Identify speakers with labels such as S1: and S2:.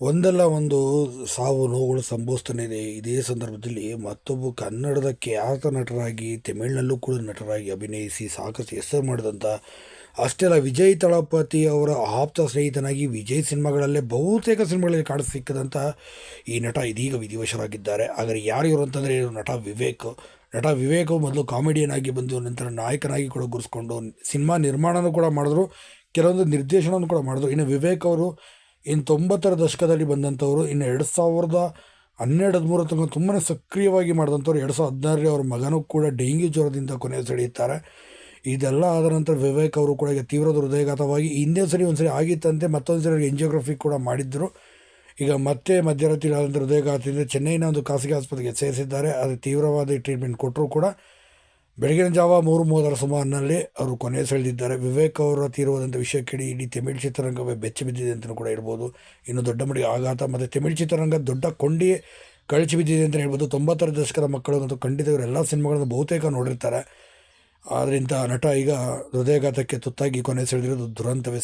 S1: ಒಂದಲ್ಲ ಒಂದು ಸಾವು ನೋವುಗಳು ಸಂಭವಿಸ್ತಾನೆ ಇದೆ ಸಂದರ್ಭದಲ್ಲಿ ಮತ್ತೊಬ್ಬ ಕನ್ನಡದ ಖ್ಯಾತ ನಟರಾಗಿ, ತಮಿಳಿನಲ್ಲೂ ಕೂಡ ನಟರಾಗಿ ಅಭಿನಯಿಸಿ ಸಾಕಷ್ಟು ಹೆಸರು ಮಾಡಿದಂಥ ಅಷ್ಟೆಲ್ಲ ವಿಜಯ್ ತಳಪತಿ ಅವರ ಆಪ್ತ ಸ್ನೇಹಿತನಾಗಿ ವಿಜಯ್ ಸಿನಿಮಾಗಳಲ್ಲೇ ಬಹುತೇಕ ಸಿನಿಮಾಗಳಲ್ಲಿ ಕಾಣ ಸಿಕ್ಕದಂಥ ಈ ನಟ ಇದೀಗ ವಿಧಿವಶರಾಗಿದ್ದಾರೆ. ಆದರೆ ಯಾರು ಇವರು ಅಂತಂದರೆ ನಟ ವಿವೇಕ್. ನಟ ವಿವೇಕ್ ಮೊದಲು ಕಾಮಿಡಿಯನ್ ಆಗಿ ಬಂದು, ನಂತರ ನಾಯಕನಾಗಿ ಕೂಡ ಗುರುಸ್ಕೊಂಡು ಸಿನಿಮಾ ನಿರ್ಮಾಣನೂ ಕೂಡ ಮಾಡಿದ್ರು, ಕೆಲವೊಂದು ನಿರ್ದೇಶನವನ್ನು ಕೂಡ ಮಾಡಿದ್ರು. ಇನ್ನು ವಿವೇಕ್ ಅವರು ಇನ್ನು ತೊಂಬತ್ತರ ದಶಕದಲ್ಲಿ ಬಂದಂಥವರು, ಇನ್ನು ಎರಡು ಸಾವಿರದ ಹನ್ನೆರಡು ಹದಿಮೂರು ತನಕ ತುಂಬಾ ಸಕ್ರಿಯವಾಗಿ ಮಾಡಿದಂಥವ್ರು, ಎರಡು ಸಾವಿರದ ಹದಿನಾರರಲ್ಲಿ ಅವ್ರ ಮಗನೂ ಕೂಡ ಡೆಂಗ್ಯೂ ಜ್ವರದಿಂದ ಕೊನೆ ಸೆಳೆಯುತ್ತಾರೆ. ಇದೆಲ್ಲ ಆದ ನಂತರ ವಿವೇಕ್ ಅವರು ಕೂಡ ಈಗ ತೀವ್ರದ ಹೃದಯಘಾತವಾಗಿ ಹಿಂದೆ ಸರಿ ಒಂದು ಸರಿ ಆಗಿತ್ತಂತೆ ಮತ್ತೊಂದು ಸರಿ ಎಂಜಿಯೋಗ್ರಫಿ ಕೂಡ ಮಾಡಿದ್ದರು ಈಗ ಮತ್ತೆ ಮಧ್ಯರಾತ್ರಿ ಆದಂಥ ಹೃದಯಘಾತದಿಂದ ಚೆನ್ನೈನ ಒಂದು ಖಾಸಗಿ ಆಸ್ಪತ್ರೆಗೆ ಸೇರಿಸಿದ್ದಾರೆ. ಅದು ತೀವ್ರವಾದ ಟ್ರೀಟ್ಮೆಂಟ್ ಕೊಟ್ಟರೂ ಕೂಡ ಬೆಳಗಿನ ಜಾವ ಮೂರು ಮೂವತ್ತರ ಸುಮಾರಿನಲ್ಲಿ ಅವರು ಕೊನೆಯ ಸೆಳೆದಿದ್ದಾರೆ ವಿವೇಕ್ ಅವರ ತೀರುವಾದಂಥ ವಿಷಯ ಕೇಳಿ ಇಡೀ ತಮಿಳ್ ಚಿತ್ರರಂಗವೇ ಬೆಚ್ಚಿ ಬಿದ್ದಿದೆ ಅಂತಲೂ ಕೂಡ ಹೇಳ್ಬೋದು. ಇನ್ನು ದೊಡ್ಡ ಮಟ್ಟಿಗೆ ಆಘಾತ ಮತ್ತು ತಮಿಳ್ ಚಿತ್ರರಂಗ ದೊಡ್ಡ ಕೊಂಡಿ ಕಳಚಿ ಬಿದ್ದಿದೆ ಅಂತ ಹೇಳ್ಬೋದು. ತೊಂಬತ್ತರ ದಶಕದ ಮಕ್ಕಳು ಮತ್ತು ಖಂಡಿತ ಇವರೆಲ್ಲ ಸಿನಿಮಾಗಳನ್ನು ಬಹುತೇಕ ನೋಡಿರ್ತಾರೆ. ಆದ್ದರಿಂದ ನಟ ಈಗ ಹೃದಯಘಾತಕ್ಕೆ ತುತ್ತಾಗಿ ಕೊನೆ ಸೆಳೆದಿರೋದು ದುರಂತವೇ